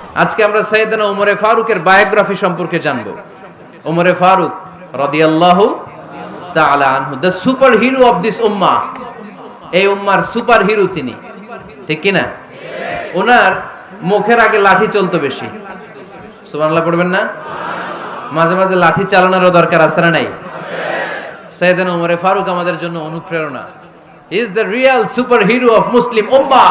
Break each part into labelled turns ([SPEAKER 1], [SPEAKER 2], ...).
[SPEAKER 1] আজকে আমরা সৈয়দনা ওমরে ফারুকের বায়োগ্রাফি সম্পর্কে জানব। ওমরে ফারুক রাদিয়াল্লাহু তাআলা আনহু the super hero of this উম্মাহ এই উম্মার সুপার হিরো তিনি। ঠিক কি না ওনার মুখের আগে লাঠি চলতো বেশি। সুবহানাল্লাহ পড়বেন না? মাঝে মাঝে লাঠি চালানোরও দরকার আছে না নাই? সৈয়দনা ওমরে ফারুক আমাদের জন্য অনুপ্রেরণা। Is the real superhero of Muslim উম্মাহ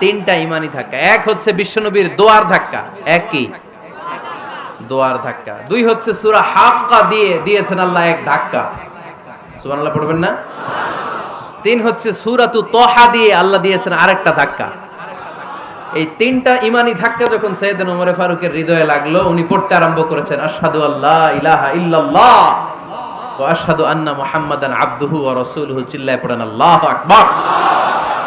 [SPEAKER 1] তিনটা ইমানি ধাক্কা। এক হচ্ছে বিশ্বনবীর দোয়ার ধাক্কা। এক কি দোয়ার ধাক্কা। দুই হচ্ছে সূরা হাক্কা দিয়ে দিয়েছেন আল্লাহ এক ধাক্কা। সুবহানাল্লাহ, পড়বেন না? তিন হচ্ছে সূরাতু তহা দিয়ে আল্লাহ দিয়েছেন আরেকটা ধাক্কা। এই তিনটা ইমানি ধাক্কা যখন সৈয়দনা ওমর ফারুকের হৃদয়ে লাগল, উনি পড়তে আরম্ভ করেছেন, আশহাদু আল্লাহ ইলাহা ইল্লাল্লাহ ওয়া আশহাদু আন্না মুহাম্মাদান আবদুহু ওয়া রাসূলুহু চিল্লায় পড়েন, আল্লাহু আকবার।